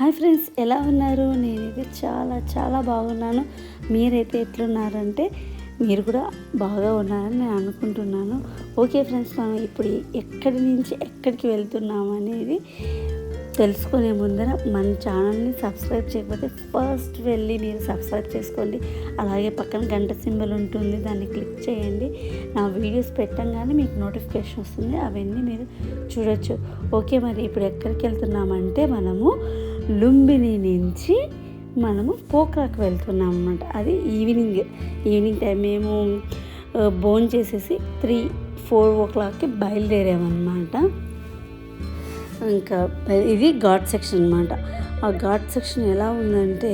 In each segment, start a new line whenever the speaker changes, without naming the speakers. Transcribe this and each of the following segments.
Hi friends ఎలా ఉన్నారు? నేనైతే చాలా చాలా బాగున్నాను. మీరైతే ఎట్లున్నారంటే మీరు కూడా బాగా ఉన్నారని నేను అనుకుంటున్నాను. ఓకే ఫ్రెండ్స్ మనం ఇప్పుడు ఎక్కడి నుంచి ఎక్కడికి వెళ్తున్నాము అనేది తెలుసుకునే ముందర మన ఛానల్ని సబ్స్క్రైబ్ చేయకపోతే ఫస్ట్ వెళ్ళి మీరు సబ్స్క్రైబ్ చేసుకోండి. అలాగే పక్కన గంట సింబల్ ఉంటుంది దాన్ని క్లిక్ చేయండి. నా వీడియోస్ పెట్టంగానే మీకు నోటిఫికేషన్ వస్తుంది అవన్నీ మీరు చూడొచ్చు. ఓకే మరి ఇప్పుడు ఎక్కడికి వెళ్తున్నామంటే మనం లుంబిని నుంచి మనము పోక్రాకు వెళ్తున్నాం అనమాట అది ఈవినింగ్. ఈవినింగ్ టైం మేము బోన్ చేసేసి త్రీ ఫోర్ ఓ క్లాక్కి బయలుదేరామన్నమాట. ఇంకా ఇది ఘాట్ సెక్షన్ అనమాట ఆ ఘాట్ సెక్షన్ ఎలా ఉందంటే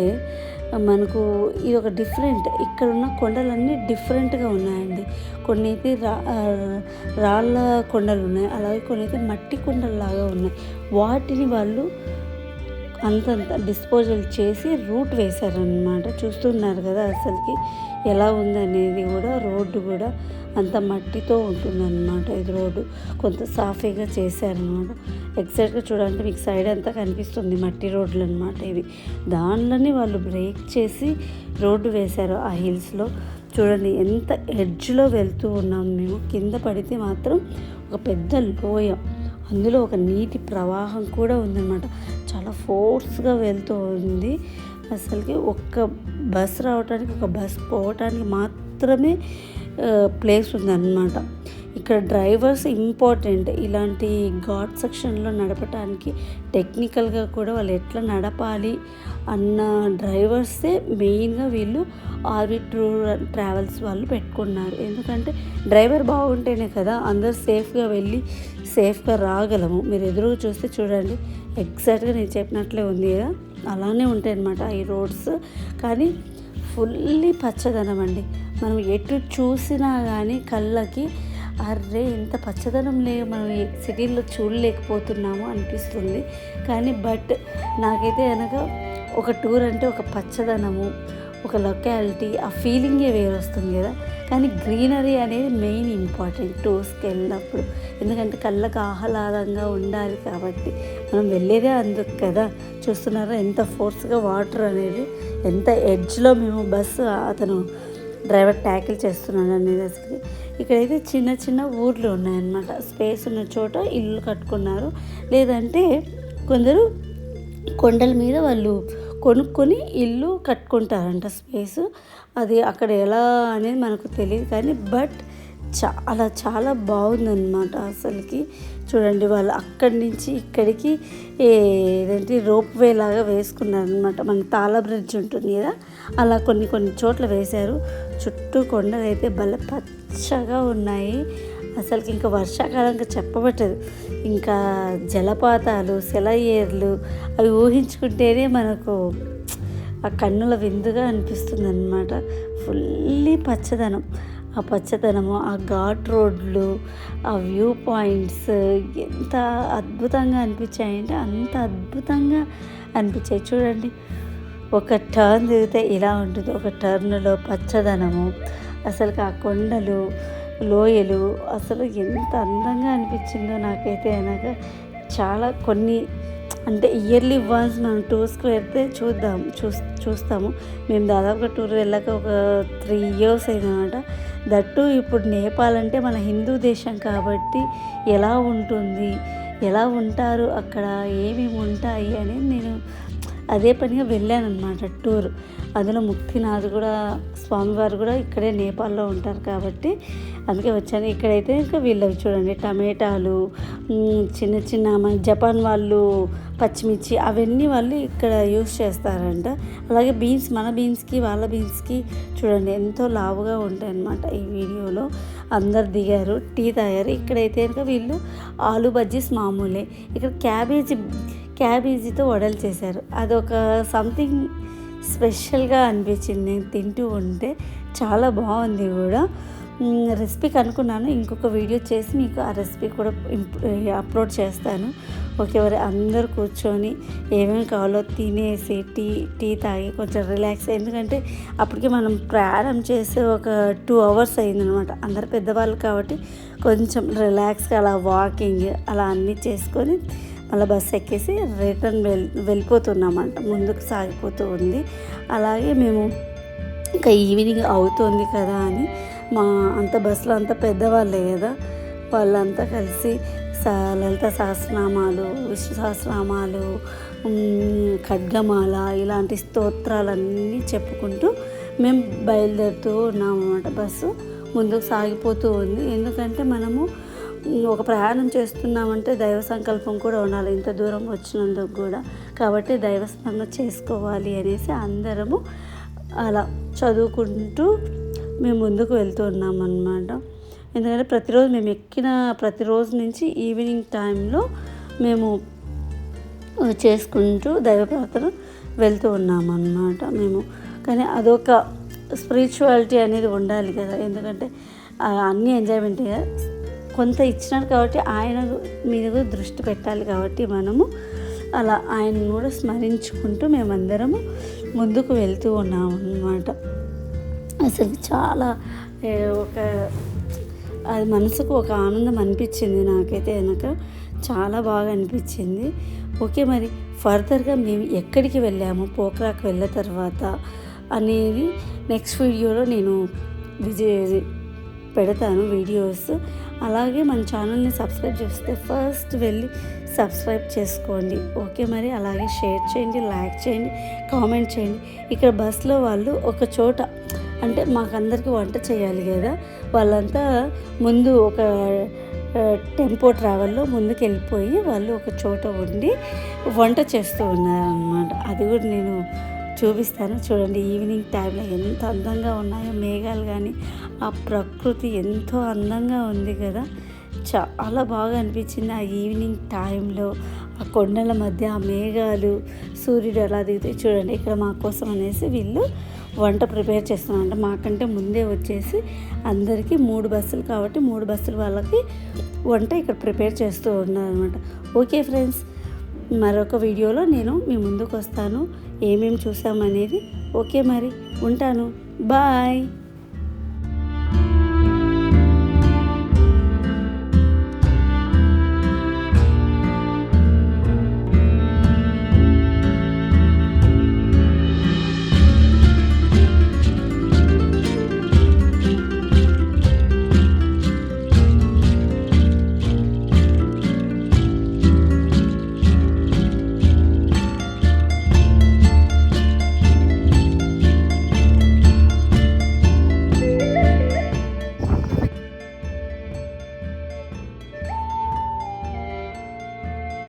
మనకు ఇది ఒక డిఫరెంట్ ఇక్కడ ఉన్న కొండలన్నీ డిఫరెంట్గా ఉన్నాయండి. కొన్ని అయితే రా రాళ్ళ కొండలు ఉన్నాయి అలాగే కొన్ని అయితే మట్టి కొండలు లాగా ఉన్నాయి. వాటిని వాళ్ళు అంతంత డిస్పోజల్ చేసి రూట్ వేశారనమాట చూస్తున్నారు కదా అసలుకి ఎలా ఉందనేది కూడా రోడ్డు కూడా అంత మట్టితో ఉంటుందన్నమాట ఇది రోడ్డు. కొంత సాఫీగా చేశారనమాట ఎగ్జాక్ట్గా చూడాలంటే మీకు సైడ్ అంతా కనిపిస్తుంది మట్టి రోడ్లు అనమాట ఇవి. దానిలోనే వాళ్ళు బ్రేక్ చేసి రోడ్డు వేశారు ఆ హిల్స్లో. చూడండి ఎంత ఎడ్జ్లో వెళ్తూ ఉన్నాం మేము. కింద పడితే మాత్రం ఒక పెద్ద లోయ. అందులో ఒక నీటి ప్రవాహం కూడా ఉందన్నమాట. ఫోర్స్గా వెళ్తూ ఉంది. అసలుకి ఒక్క బస్ రావడానికి ఒక బస్ పోవటానికి మాత్రమే ప్లేస్ ఉందన్నమాట. ఇక్కడ డ్రైవర్స్ ఇంపార్టెంట్. ఇలాంటి ఘాట్ సెక్షన్లో నడపడానికి టెక్నికల్గా కూడా వాళ్ళు ఎట్లా నడపాలి అన్న డ్రైవర్సే మెయిన్గా వీళ్ళు ఆర్వి టూర్ ట్రావెల్స్ వాళ్ళు పెట్టుకున్నారు. ఎందుకంటే డ్రైవర్ బాగుంటేనే కదా అందరు సేఫ్గా వెళ్ళి సేఫ్గా రాగలము. మీరు ఎదురుగా చూస్తే చూడండి ఎగ్జాక్ట్గా నేను చెప్పినట్లే ఉంది కదా. అలానే ఉంటాయి అన్నమాట ఈ రోడ్స్. కానీ ఫుల్లీ పచ్చదనం అండి. మనం ఎటు చూసినా కానీ కళ్ళకి అర్రే ఇంత పచ్చదనం లే మనం సిటీల్లో చూడలేకపోతున్నాము అనిపిస్తుంది. కానీ బట్ నాకైతే కనుక ఒక టూర్ అంటే ఒక పచ్చదనము ఒక లొకాలిటీ ఆ ఫీలింగే వేరు వస్తుంది కదా. కానీ గ్రీనరీ అనేది మెయిన్ ఇంపార్టెంట్ టూర్స్కి వెళ్ళినప్పుడు ఎందుకంటే కళ్ళకు ఆహ్లాదంగా ఉండాలి కాబట్టి. మనం వెళ్ళేదే అందుకు కదా. చూస్తున్నారా ఎంత ఫోర్స్గా వాటర్ అనేది ఎంత ఎడ్జ్లో మేము బస్సు అతను డ్రైవర్ ట్యాకిల్ చేస్తున్నాడు అనేది అసలు. ఇక్కడైతే చిన్న చిన్న ఊర్లు ఉన్నాయన్నమాట. స్పేస్ ఉన్న చోట ఇల్లు కట్టుకున్నారు. లేదంటే కొందరు కొండల మీద వాళ్ళు కొనుక్కొని ఇల్లు కట్టుకుంటారంట స్పేస్. అది అక్కడ ఎలా అనేది మనకు తెలియదు కానీ బట్ చాలా చాలా బాగుందన్నమాట అసలుకి. చూడండి వాళ్ళు అక్కడి నుంచి ఇక్కడికి ఏదంటే రోప్ వే లాగా వేసుకున్నారనమాట మన తాళ బ్రిడ్జ్ ఉంటుంది కదా అలా కొన్ని కొన్ని చోట్ల వేశారు. చుట్టూ కొండలు అయితే భలే పచ్చగా ఉన్నాయి. అసలుకి ఇంకా వర్షాకాలంగా చెప్పబట్టదు. ఇంకా జలపాతాలు సెలయేర్లు అవి ఊహించుకుంటేనే మనకు ఆ కన్నుల విందుగా అనిపిస్తుంది అనమాట ఫుల్లీ పచ్చదనం. ఆ పచ్చదనము ఆ ఘాట్ రోడ్లు ఆ వ్యూ పాయింట్స్ ఎంత అద్భుతంగా అనిపించాయంటే అంత అద్భుతంగా అనిపించాయి. చూడండి ఒక టర్న్ తిరిగితే ఇలా ఉంటుంది. ఒక టర్న్లో పచ్చదనము అసలు ఆ కొండలు లోయలు అసలు ఎంత అందంగా అనిపించిందో నాకైతే అనగా చాలా కొన్ని అంటే ఇయర్లీ వన్స్ మనం టూర్స్కి వెళ్తే చూద్దాం చూ చూస్తాము. మేము దాదాపుగా టూర్ వెళ్ళాక ఒక త్రీ ఇయర్స్ అయిందనమాట. దట్టు ఇప్పుడు నేపాల్ అంటే మన హిందూ దేశం కాబట్టి ఎలా ఉంటుంది ఎలా ఉంటారు అక్కడ ఏమేమి ఉంటాయి అనేది నేను అదే పనిగా వెళ్ళాను అనమాట టూర్. అందులో ముక్తినాథ్ కూడా స్వామివారు కూడా ఇక్కడే నేపాల్లో ఉంటారు కాబట్టి అందుకే వచ్చాను. ఇక్కడైతే ఇంకా వీళ్ళవి చూడండి టమాటాలు చిన్న చిన్న మన జపాన్ వాళ్ళు పచ్చిమిర్చి అవన్నీ వాళ్ళు ఇక్కడ యూస్ చేస్తారంట. అలాగే బీన్స్ మన బీన్స్కి వాళ్ళ బీన్స్కి చూడండి ఎంతో లావుగా ఉంటాయి అన్నమాట ఈ వీడియోలో. అందరు దిగారు టీ తాగారు. ఇక్కడైతే కనుక వీళ్ళు ఆలు బజ్జీస్ మామూలే. ఇక్కడ క్యాబేజీ క్యాబేజీతో వడలు చేశారు. అదొక సంథింగ్ స్పెషల్గా అనిపించింది. నేను తింటూ ఉంటే చాలా బాగుంది కూడా. రెసిపీ కనుక్కున్నాను. ఇంకొక వీడియో చేసి మీకు ఆ రెసిపీ కూడా అప్లోడ్ చేస్తాను. ఓకే మరి అందరు కూర్చొని ఏమేమి కావాలో తినేసి టీ టీ తాగి కొంచెం రిలాక్స్ ఎందుకంటే అప్పటికి మనం ప్రయాణం చేసి ఒక టూ అవర్స్ అయిందనమాట. అందరు పెద్దవాళ్ళు కాబట్టి కొంచెం రిలాక్స్గా అలా వాకింగ్ అలా అన్నీ చేసుకొని మళ్ళీ బస్సు ఎక్కేసి రిటర్న్ వెల్ వెళ్ళిపోతున్నామంట. ముందుకు సాగిపోతూ ఉంది. అలాగే మేము ఇంకా ఈవినింగ్ అవుతుంది కదా అని మా అంత బస్సులో అంత పెద్దవాళ్ళే కదా వాళ్ళంతా కలిసి లలిత సహస్రనామాలు విష్ణు సహస్రనామాలు ఖడ్గమాల ఇలాంటి స్తోత్రాలన్నీ చెప్పుకుంటూ మేము బయలుదేరుతూ ఉన్నాం అన్నమాట బస్సు. ముందుకు సాగిపోతూ ఉంది. ఎందుకంటే మనము ఒక ప్రయాణం చేస్తున్నామంటే దైవ సంకల్పం కూడా ఉండాలి. ఇంత దూరం వచ్చినందుకు కూడా. కాబట్టి దైవ స్మరణ చేసుకోవాలి అనేసి అందరము అలా చదువుకుంటూ మేము ముందుకు వెళ్తూ ఉన్నాం అన్నమాట ఎందుకంటే ప్రతిరోజు మేము ఎక్కిన ప్రతిరోజు నుంచి ఈవినింగ్ టైంలో మేము చేసుకుంటూ దైవ ప్రార్థన వెళ్తూ ఉన్నాం అన్నమాట మేము. కానీ అదొక స్పిరిచువాలిటీ అనేది ఉండాలి కదా. ఎందుకంటే అన్నీ అన్ని ఎంజాయ్మెంట్ కొంత ఇచ్చినారు కాబట్టి ఆయన మీద కూడా దృష్టి పెట్టాలి కాబట్టి మనము అలా ఆయన కూడా స్మరించుకుంటూ మేమందరము ముందుకు వెళ్తూ ఉన్నాం అన్నమాట. అసలు చాలా ఒక అది మనసుకు ఒక ఆనందం అనిపించింది నాకైతే వెనక. చాలా బాగా అనిపించింది. ఓకే మరి ఫర్దర్గా మేము ఎక్కడికి వెళ్ళాము? పోక్రాకు వెళ్ళిన తర్వాత అనేది నెక్స్ట్ వీడియోలో నేను విజయ్ పెడతాను వీడియోస్. అలాగే మన ఛానల్ని సబ్స్క్రైబ్ చేస్తే ఫస్ట్ వెళ్ళి సబ్స్క్రైబ్ చేసుకోండి. ఓకే మరి? అలాగే షేర్ చేయండి లైక్ చేయండి కామెంట్ చేయండి. ఇక్కడ బస్సులో వాళ్ళు ఒక చోట అంటే మాకందరికీ వంట చేయాలి కదా? వాళ్ళంతా ముందు ఒక టెంపో ట్రావెల్లో ముందుకు వెళ్ళిపోయి వాళ్ళు ఒక చోట ఉండి వంట చేస్తూ ఉన్నారనమాట అది కూడా నేను చూపిస్తాను. చూడండి ఈవినింగ్ టైంలో ఎంత అందంగా ఉన్నాయో మేఘాలు కానీ ఆ ప్రకృతి ఎంతో అందంగా ఉంది కదా. చాలా బాగా అనిపించింది ఆ ఈవినింగ్ టైంలో. ఆ కొండల మధ్య ఆ మేఘాలు సూర్యుడు ఎలా దిగుతాయి చూడండి ఇక్కడ మా కోసం అనేసి వీళ్ళు వంట ప్రిపేర్ చేస్తున్నారు అంటే మాకంటే ముందే వచ్చేసి అందరికీ మూడు బస్సులు కాబట్టి మూడు బస్సులు వాళ్ళకి వంట ఇక్కడ ప్రిపేర్ చేస్తూ ఉన్నారనమాట ఓకే ఫ్రెండ్స్ మరొక వీడియోలో నేను మీ ముందుకు వస్తాను ఏమేమి చూసామనేది. ఓకే మరి. ఉంటాను. బాయ్.